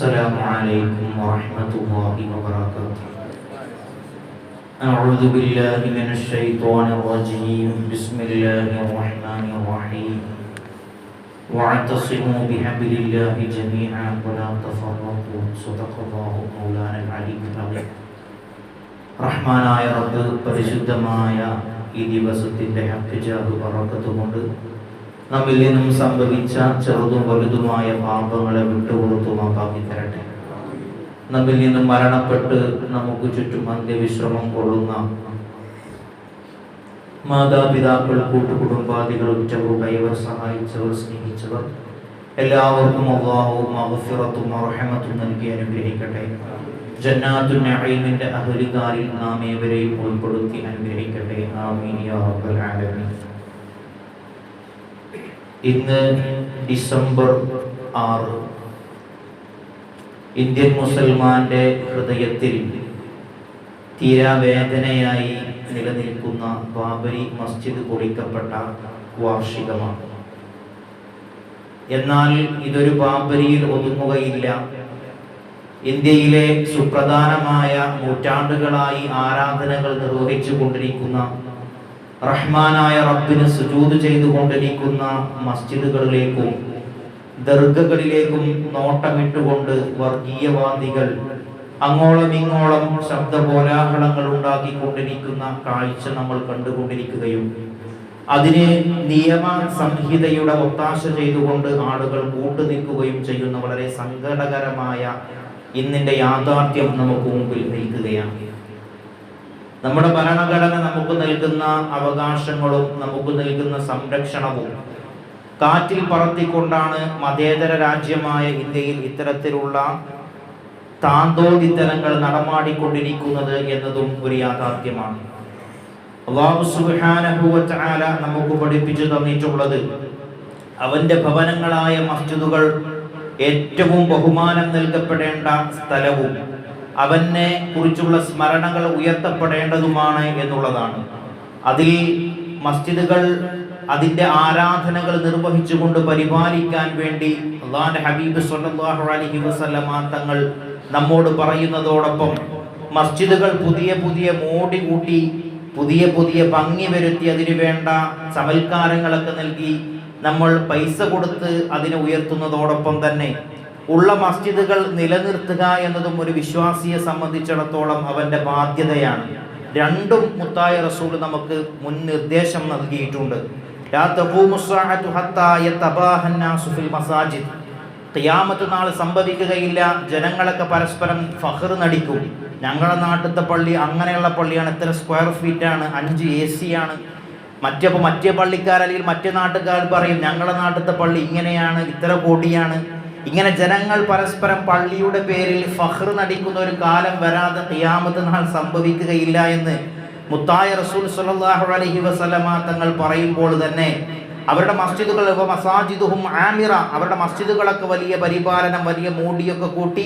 السلام عليكم ورحمة الله وبركاته أعوذ بالله من الشيطان الرجيم بسم الله الرحمن الرحيم واعتصموا بحبل الله جميعا ولا تفرقوا صدق الله مولانا العلي العظيم റഹ്മാനായ റബ്ബ് പരിശുദ്ധമായ ഈ ദിവസത്തിന്റെ ഹക്കിജാബ് പറക്കത്തുകൊണ്ട് നമ്മിൽ നിന്നും സംഭവിച്ച ചെറുതും വലുതുമായ പാപങ്ങളെ വിട്ടുകൊടുത്തു മാപ്പാക്കി തരട്ടെ. നമ്മിൽ നിന്നും മരണപ്പെട്ട് നമുക്ക് ചുറ്റും അന്ത്യവിശ്രമം കൊള്ളുന്ന മാതാപിതാക്കൾ കൂട്ടുകുടുംബാദികൾ ഉറ്റവർ കൈവർ സഹായിച്ചവർ സ്നേഹിച്ചവർ എല്ലാവർക്കും അള്ളാഹുവും മഗ്ഫിറത്തും അർഹമത്തും നൽകി അനുഗ്രഹിക്കട്ടെ. ജന്നാത്തു നഈമിന്റെ അഹ്ലികാരിൽ നാം ഏവരെയും ഉൾപ്പെടുത്തി അനുഗ്രഹിക്കട്ടെ. ആമീൻ യാ റബ്ബൽ ആലമീൻ. ഇന്ന് ഡിസംബർ ആറ്. ഇന്ത്യൻ മുസൽമാന്റെ ഹൃദയത്തിൽ തീരാവേദനയായി നിലനിൽക്കുന്ന ബാബരി മസ്ജിദ് പൊളിക്കപ്പെട്ട വാർഷികമാണ്. എന്നാൽ ഇതൊരു ബാബരിയിൽ ഒതുങ്ങുകയില്ല. ഇന്ത്യയിലെ സുപ്രധാനമായ നൂറ്റാണ്ടുകളായി ആരാധനകൾ നിർവഹിച്ചു കൊണ്ടിരിക്കുന്ന റഹ്മാനായ റബ്ബിന് സുജൂത് ചെയ്തുകൊണ്ടിരിക്കുന്ന മസ്ജിദുകളിലേക്കും ദർഗകളിലേക്കും നോട്ടമിട്ടുകൊണ്ട് വർഗീയവാദികൾ അങ്ങോളം ഇങ്ങോളം ശബ്ദ കോലാഹലങ്ങൾ ഉണ്ടാക്കിക്കൊണ്ടിരിക്കുന്ന കാഴ്ച നമ്മൾ കണ്ടുകൊണ്ടിരിക്കുകയും അതിനെ നിയമ സംഹിതയുടെ ഒത്താശ ചെയ്തുകൊണ്ട് ആളുകൾ കൂട്ടുനിൽക്കുകയും ചെയ്യുന്ന വളരെ സങ്കടകരമായ ഇന്നിന്റെ യാഥാർത്ഥ്യം നമുക്ക് മുമ്പിൽ നിൽക്കുകയാണ്. നമ്മുടെ ഭരണഘടന നമുക്ക് നൽകുന്ന അവകാശങ്ങളും നമുക്ക് നൽകുന്ന സംരക്ഷണവും കാറ്റിൽ പറത്തിക്കൊണ്ടാണ് മതേതര രാജ്യമായ ഇന്ത്യയിൽ ഇത്തരത്തിലുള്ള താന്തോതിത്തരങ്ങൾ നടമാടിക്കൊണ്ടിരിക്കുന്നത് എന്നതും ഒരു യാഥാർത്ഥ്യമാണ്. നമുക്ക് പഠിപ്പിച്ചു തന്നിട്ടുള്ളത് അവന്റെ ഭവനങ്ങളായ മസ്ജിദുകൾ ഏറ്റവും ബഹുമാനം നൽകപ്പെടേണ്ട സ്ഥലവും അവനെ കുറിച്ചുള്ള സ്മരണകൾ ഉയർത്തപ്പെടേണ്ടതുമാണ് എന്നുള്ളതാണ്. അതിൽ മസ്ജിദുകൾ അതിന്റെ ആരാധനകൾ നിർവഹിച്ചുകൊണ്ട് പരിപാലിക്കാൻ വേണ്ടി അള്ളാന്റെ ഹബീബ് സല്ലല്ലാഹു അലഹി വസല്ലമ തങ്ങൾ നമ്മോട് പറയുന്നതോടൊപ്പം മസ്ജിദുകൾ പുതിയ പുതിയ മോടി കൂട്ടി പുതിയ പുതിയ ഭംഗി വരുത്തി അതിനു വേണ്ട സമൽക്കാരങ്ങളൊക്കെ നൽകി നമ്മൾ പൈസ കൊടുത്ത് അതിനെ ഉയർത്തുന്നതോടൊപ്പം തന്നെ ഉള്ള മസ്ജിദുകൾ നിലനിർത്തുക എന്നതും ഒരു വിശ്വാസിയെ സംബന്ധിച്ചിടത്തോളം അവന്റെ ബാധ്യതയാണ്. രണ്ടും മുത്തായ റസൂൽ നമുക്ക് മുൻ നിർദ്ദേശം നൽകിയിട്ടുണ്ട്. ഖിയാമത്ത് നാൾ സംഭവിക്കുകയില്ല. ജനങ്ങളൊക്കെ പരസ്പരം ഫഹർ നടിക്കും. ഞങ്ങളുടെ നാട്ടിലത്തെ പള്ളി അങ്ങനെയുള്ള പള്ളിയാണ്. ഇത്ര സ്ക്വയർ ഫീറ്റ് ആണ്? അഞ്ച് എ സി ആണ്. മറ്റേ മറ്റേ പള്ളിക്കാർ അല്ലെങ്കിൽ മറ്റേ നാട്ടുകാർ പറയും ഞങ്ങളുടെ നാട്ടിലത്തെ പള്ളി ഇങ്ങനെയാണ് ഇത്ര കോടിയാണ്. ഇങ്ങനെ ജനങ്ങൾ പരസ്പരം പള്ളിയുടെ പേരിൽ ഫഹ്ർ നടിക്കുന്ന ഒരു കാലം വരാതെ ഖിയാമത്ത് നാൾ സംഭവിക്കുകയില്ല എന്ന് മുത്തായ റസൂൽ സല്ലല്ലാഹു അലഹി വസല്ലമ തങ്ങൾ പറയുമ്പോൾ തന്നെ അവരുടെ മസ്ജിദുകൾ മസാജിദുഹും ആമിറ അവരുടെ മസ്ജിദുകളൊക്കെ വലിയ പരിപാലനം വലിയ മൂടിയൊക്കെ കൂട്ടി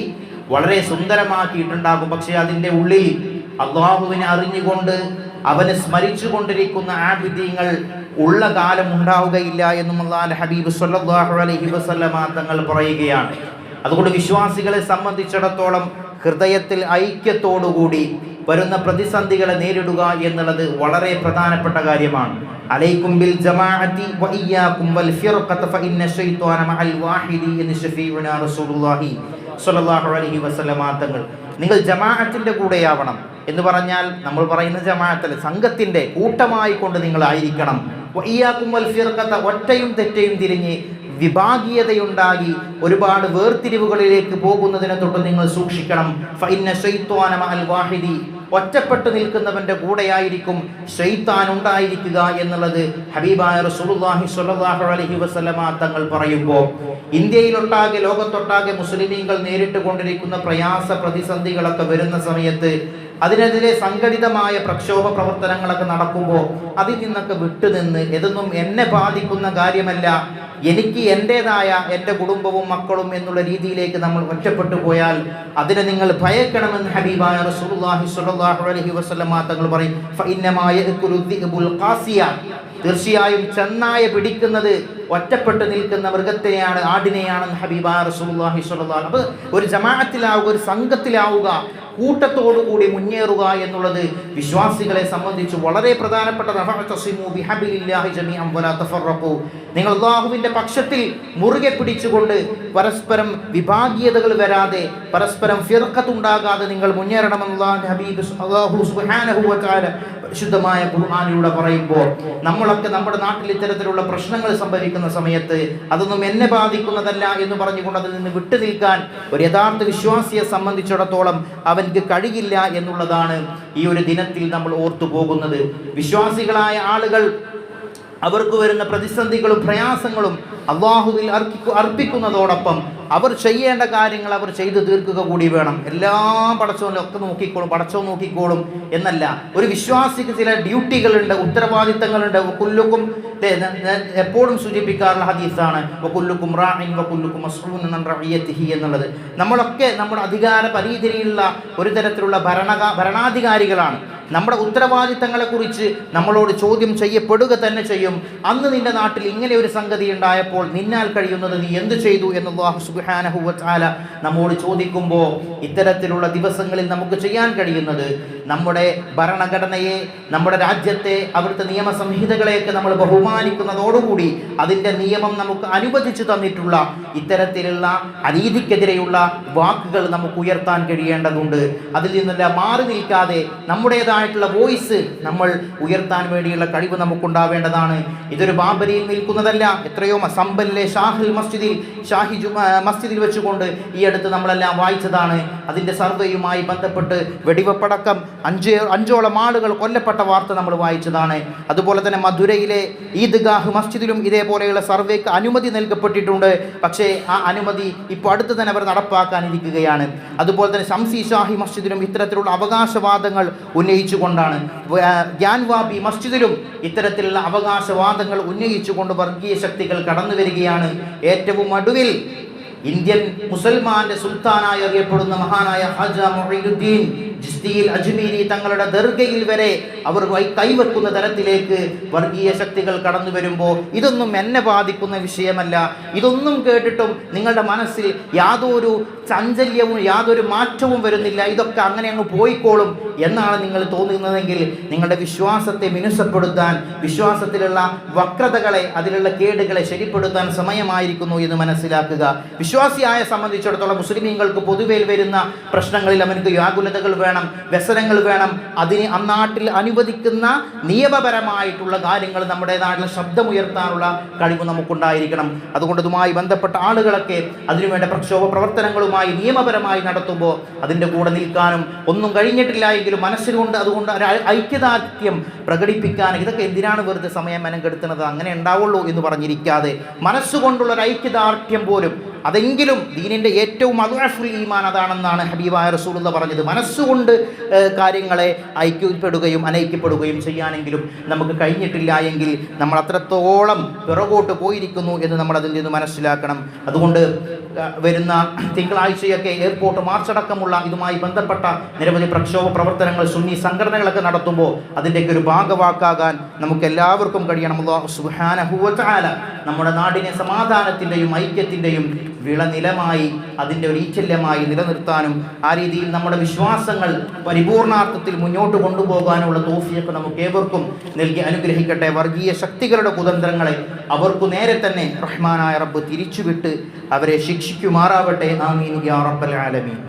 വളരെ സുന്ദരമാക്കിയിട്ടുണ്ടാകും. പക്ഷേ അതിന്റെ ഉള്ളിൽ അള്ളാഹുവിനെ അറിഞ്ഞുകൊണ്ട് അവനെ സ്മരിച്ചു കൊണ്ടിരിക്കുന്ന ആബിദ്യങ്ങൾ ഉള്ള കാലം ഉണ്ടാവുകയില്ല എന്നും അള്ളാഹ് ഹബീബ് സല്ലല്ലാഹു അലൈഹി വസല്ലമ തങ്ങൾ പറയുകയാണ്. അതുകൊണ്ട് വിശ്വാസികളെ സംബന്ധിച്ചിടത്തോളം ഹൃദയത്തിൽ ഐക്യത്തോടുകൂടി വരുന്ന പ്രതിസന്ധികളെ നേരിടുക എന്നുള്ളത് വളരെ പ്രധാനപ്പെട്ട കാര്യമാണ്. അലൈക്കും ബിൽ വൽ ഫിർഖത ശൈത്വാന മഅൽ വാഹിദി റസൂലുള്ളാഹി സ്വല്ലല്ലാഹു അലൈഹി വസല്ലമ തങ്ങൾ. നിങ്ങൾ ജമാഅത്തിന്റെ കൂടെയാവണം. എന്ന് പറഞ്ഞാൽ നമ്മൾ പറയുന്ന ജമാഅത്തിൽ സംഘത്തിന്റെ കൂട്ടമായി കൊണ്ട് നിങ്ങൾ ആയിരിക്കണം വ ഇയ്യാകും വൽ ഫിർഖത ഒറ്റയും തെറ്റയും തിരിഞ്ഞ് വിഭാഗീയതയുണ്ടാകി ഒരുപാട് വേർതിരിവുകളിലേക്ക് പോകുന്നതിനെ തൊട്ട് നിങ്ങൾ സൂക്ഷിക്കണം. ഫഇന്ന ശൈത്വാന അൽ വാഹിദി. ഒറ്റപ്പെട്ടു നിൽക്കുന്നവന്റെ കൂടെയായിരിക്കും ഷെയ്ത്താൻ ഉണ്ടായിരിക്കുക എന്നുള്ളത് ഹബീബായ റസൂലുള്ളാഹി സ്വല്ലല്ലാഹു അലൈഹി വസല്ലമ തങ്ങൾ പറയുമ്പോൾ. ഇന്ത്യയിലൊട്ടാകെ ലോകത്തൊട്ടാകെ മുസ്ലിമീങ്ങൾ നേരിട്ട് കൊണ്ടിരിക്കുന്ന പ്രയാസ പ്രതിസന്ധികളൊക്കെ വരുന്ന സമയത്ത് അതിനെതിരെ സംഘടിതമായ പ്രക്ഷോഭ പ്രവർത്തനങ്ങളൊക്കെ നടക്കുമ്പോൾ അതിൽ നിന്നൊക്കെ വിട്ടുനിന്ന് ഇതൊന്നും എന്നെ ബാധിക്കുന്ന കാര്യമല്ല. എനിക്ക് എന്റെതായ എന്റെ കുടുംബവും മക്കളും എന്നുള്ള രീതിയിലേക്ക് നമ്മൾ ഒറ്റപ്പെട്ടു പോയാൽ അതിനെ നിങ്ങൾ ഭയക്കണമെന്ന് ഹബീബായ റസൂലുള്ളാഹി സ്വല്ലല്ലാഹു അലൈഹി വസല്ലം തങ്ങൾ പറയും. തീർച്ചയായും ചെന്നായ പിടിക്കുന്നത് ഒറ്റപ്പെട്ട് നിൽക്കുന്ന മൃഗത്തെയാണ് ആടിനെയാണ് ഹബീബാ അലൈഹി വസല്ലം. അപ്പോൾ ഒരു ജമാഅത്തിലാവുക ഒരു സംഘത്തിലാവുക കൂട്ടത്തോടു കൂടി മുന്നേറുക എന്നുള്ളത് വിശ്വാസികളെ സംബന്ധിച്ച് വളരെ പ്രധാനപ്പെട്ട നിങ്ങൾ അള്ളാഹുവിന്റെ പക്ഷത്തിൽ മുറുകെ പിടിച്ചുകൊണ്ട് പരസ്പരം വിഭാഗീയതകൾ വരാതെ പരസ്പരം ഫിർക്കത്തുണ്ടാകാതെ നിങ്ങൾ മുന്നേറണമെന്നുള്ള ഹബീബ് പരിശുദ്ധമായ ഖുർആനിലൂടെ പറയുമ്പോൾ നമ്മളൊക്കെ നമ്മുടെ നാട്ടിൽ ഇത്തരത്തിലുള്ള പ്രശ്നങ്ങൾ സംഭവിക്കുന്ന സമയത്ത് അതൊന്നും എന്നെ ബാധിക്കുന്നതല്ല എന്ന് പറഞ്ഞുകൊണ്ട് അതിൽ നിന്ന് വിട്ടു നിൽക്കാൻ ഒരു യഥാർത്ഥ വിശ്വാസിയെ സംബന്ധിച്ചിടത്തോളം അവൻക്ക് കഴിയില്ല എന്നുള്ളതാണ് ഈ ഒരു ദിനത്തിൽ നമ്മൾ ഓർത്തു പോകുന്നത്. വിശ്വാസികളായ ആളുകൾ അവർക്ക് വരുന്ന പ്രതിസന്ധികളും പ്രയാസങ്ങളും അള്ളാഹുവിൽ അർപ്പിക്കു അർപ്പിക്കുന്നതോടൊപ്പം അവർ ചെയ്യേണ്ട കാര്യങ്ങൾ അവർ ചെയ്തു തീർക്കുക കൂടി വേണം. എല്ലാം പടച്ചവനും ഒക്കെ നോക്കിക്കോളും പടച്ചവൻ നോക്കിക്കോളും എന്നല്ല. ഒരു വിശ്വാസിക്ക് ചില ഡ്യൂട്ടികളുണ്ട് ഉത്തരവാദിത്തങ്ങളുണ്ട്. കുല്ലുക്കും എപ്പോഴും സൂചിപ്പിക്കാറുള്ള ഹദീസാണ് റഇയത്തിഹി എന്നുള്ളത്. നമ്മളൊക്കെ നമ്മുടെ അധികാര പരിധിയിലുള്ള ഒരു തരത്തിലുള്ള ഭരണ ഭരണാധികാരികളാണ്. നമ്മുടെ ഉത്തരവാദിത്തങ്ങളെക്കുറിച്ച് നമ്മളോട് ചോദ്യം ചെയ്യപ്പെടുക തന്നെ ചെയ്യും. അന്ന് നിന്റെ നാട്ടിൽ ഇങ്ങനെ ഒരു സംഗതി ഉണ്ടായപ്പോൾ നിന്നാൽ കഴിയുന്നത് നീ എന്ത് ചെയ്തു എന്ന് തആല നമ്മോട് ചോദിക്കുമ്പോൾ ഇത്തരത്തിലുള്ള ദിവസങ്ങളിൽ നമുക്ക് ചെയ്യാൻ കഴിയുന്നത് നമ്മുടെ ഭരണഘടനയെ നമ്മുടെ രാജ്യത്തെ അവിടുത്തെ നിയമസംഹിതകളെയൊക്കെ നമ്മൾ ബഹുമാനിക്കുന്നതോടുകൂടി അതിന്റെ നിയമം നമുക്ക് അനുവദിച്ചു തന്നിട്ടുള്ള ഇത്തരത്തിലുള്ള അനീതിക്കെതിരെയുള്ള വാക്കുകൾ നമുക്ക് ഉയർത്താൻ കഴിയേണ്ടതുണ്ട്. അതിൽ നിന്നെല്ലാം മാറി നിൽക്കാതെ നമ്മുടേതായിട്ടുള്ള വോയിസ് നമ്മൾ ഉയർത്താൻ വേണ്ടിയുള്ള കഴിവ് നമുക്കുണ്ടാവേണ്ടതാണ്. ഇതൊരു ബാബരിയിൽ നിൽക്കുന്നതല്ല എത്രയോ സമ്പലിലെ ഷാഹിൽ മസ്ജിദിൽ ഷാഹി ജുമാ മസ്ജിദിൽ വെച്ചുകൊണ്ട് ഈ അടുത്ത് നമ്മളെല്ലാം വായിച്ചതാണ്. അതിന്റെ സർവേയുമായി ബന്ധപ്പെട്ട് വെടിവെപ്പടക്കം അഞ്ച് അഞ്ചോളം ആളുകൾ കൊല്ലപ്പെട്ട വാർത്ത നമ്മൾ വായിച്ചതാണ്. അതുപോലെ തന്നെ മധുരയിലെ ഈദ്ഗാഹ് മസ്ജിദിലും ഇതേപോലെയുള്ള സർവേക്ക് അനുമതി നൽകപ്പെട്ടിട്ടുണ്ട്. പക്ഷേ ആ അനുമതി ഇപ്പോൾ അടുത്ത് തന്നെ അവർ നടപ്പാക്കാനിരിക്കുകയാണ്. അതുപോലെ തന്നെ ശംസി ഷാഹി മസ്ജിദിലും ഇത്തരത്തിലുള്ള അവകാശവാദങ്ങൾ ഉന്നയിച്ചുകൊണ്ടാണ്. ഗ്യാൻവാബി മസ്ജിദിലും ഇത്തരത്തിലുള്ള അവകാശവാദങ്ങൾ ഉന്നയിച്ചുകൊണ്ട് വർഗീയ ശക്തികൾ കടന്നു വരികയാണ് ഏറ്റവും ഒടുവിൽ ഇന്ത്യൻ മുസൽമാന്റെ സുൽത്താനായി അറിയപ്പെടുന്ന മഹാനായ ഹജ മൊഹീനുദ്ദീൻ ജിസ്തിയിൽ അജ്മീരി തങ്ങളുടെ ദർഗയിൽ വരെ അവർ കൈവെക്കുന്ന തരത്തിലേക്ക് വർഗീയ ശക്തികൾ കടന്നു വരുമ്പോൾ ഇതൊന്നും എന്നെ ബാധിക്കുന്ന വിഷയമല്ല. ഇതൊന്നും കേട്ടിട്ടും നിങ്ങളുടെ മനസ്സിൽ യാതൊരു ചാഞ്ചല്യവും യാതൊരു മാറ്റവും വരുന്നില്ല. ഇതൊക്കെ അങ്ങനെ അങ്ങ് പോയിക്കോളും എന്നാണ് നിങ്ങൾ തോന്നുന്നതെങ്കിൽ നിങ്ങളുടെ വിശ്വാസത്തെ മിനുസപ്പെടുത്താൻ വിശ്വാസത്തിലുള്ള വക്രതകളെ അതിലുള്ള കേടുകളെ ശരിപ്പെടുത്താൻ സമയമായിരിക്കുന്നു എന്ന് മനസ്സിലാക്കുക. വിശ്വാസിയായ സംബന്ധിച്ചിടത്തോളം മുസ്ലിമീങ്ങൾക്ക് പൊതുവേൽ വരുന്ന പ്രശ്നങ്ങളിൽ അവനക്ക് വ്യാകുലതകൾ വേണം വ്യസനങ്ങൾ വേണം. അതിന് അന്നാട്ടിൽ അനുവദിക്കുന്ന നിയമപരമായിട്ടുള്ള കാര്യങ്ങൾ നമ്മുടെ നാട്ടിൽ ശബ്ദമുയർത്താനുള്ള കഴിവ് നമുക്കുണ്ടായിരിക്കണം. അതുകൊണ്ട് ഇതുമായി ബന്ധപ്പെട്ട ആളുകളൊക്കെ അതിനുവേണ്ട പ്രക്ഷോഭ പ്രവർത്തനങ്ങളുമായി നിയമപരമായി നടത്തുമ്പോൾ അതിന്റെ കൂടെ നിൽക്കാനും ഒന്നും കഴിഞ്ഞിട്ടില്ല എങ്കിലും മനസ്സിലുകൊണ്ട് അതുകൊണ്ട് ഐക്യദാർഢ്യം പ്രകടിപ്പിക്കാൻ ഇതൊക്കെ എന്തിനാണ് വെറുതെ സമയം മെനക്കെടുത്തുന്നത്? അങ്ങനെ ഉണ്ടാവുള്ളൂ എന്ന് പറഞ്ഞിരിക്കാതെ മനസ്സുകൊണ്ടുള്ള ഒരു ഐക്യദാർഢ്യം പോലും അതെങ്കിലും ദീനിന്റെ ഏറ്റവും അദ്വഫുൽ ഈമാൻ അതാണെന്നാണ് ഹബീബായ റസൂലുള്ള പറഞ്ഞത്. മനസ്സുകൊണ്ട് കാര്യങ്ങളെ ഐക്യപ്പെടുകയും അനൈക്യപ്പെടുകയും ചെയ്യാനെങ്കിലും നമുക്ക് കഴിഞ്ഞിട്ടില്ല എങ്കിൽ നമ്മൾ അത്രത്തോളം പിറകോട്ട് പോയിരിക്കുന്നു എന്ന് നമ്മൾ അതിൽ നിന്ന് മനസ്സിലാക്കണം. അതുകൊണ്ട് വരുന്ന തിങ്കളാഴ്ചയൊക്കെ എയർപോർട്ട് മാർച്ച് അടക്കമുള്ള ഇതുമായി ബന്ധപ്പെട്ട നിരവധി പ്രക്ഷോഭ പ്രവർത്തനങ്ങൾ സുന്നി സംഘടനകളൊക്കെ നടത്തുമ്പോൾ അതിന്റെയൊക്കെ ഒരു ഭാഗവാക്കാകാൻ നമുക്ക് എല്ലാവർക്കും കഴിയണം. അല്ലാഹു സുബ്ഹാനഹു വ നമ്മുടെ നാടിനെ സമാധാനത്തിന്റെയും ഐക്യത്തിന്റെയും വിളനിലമായി അതിന്റെ ഒരു ഈച്ചല്യമായി നിലനിർത്താനും ആ രീതിയിൽ നമ്മുടെ വിശ്വാസങ്ങൾ പരിപൂർണാർത്ഥത്തിൽ മുന്നോട്ട് കൊണ്ടുപോകാനുള്ള തോഫിയൊക്കെ നമുക്ക് ഏവർക്കും നൽകി അനുഗ്രഹിക്കട്ടെ. വർഗീയ ശക്തികളുടെ കുതന്ത്രങ്ങളെ അവർക്കു നേരെ തന്നെ റഹ്മാനായ റബ്ബ് തിരിച്ചുവിട്ട് അവരെ ശിക്ഷിക്കുമാറാവട്ടെ. ആമീൻ യാ റബ്ബൽ ആലമീൻ.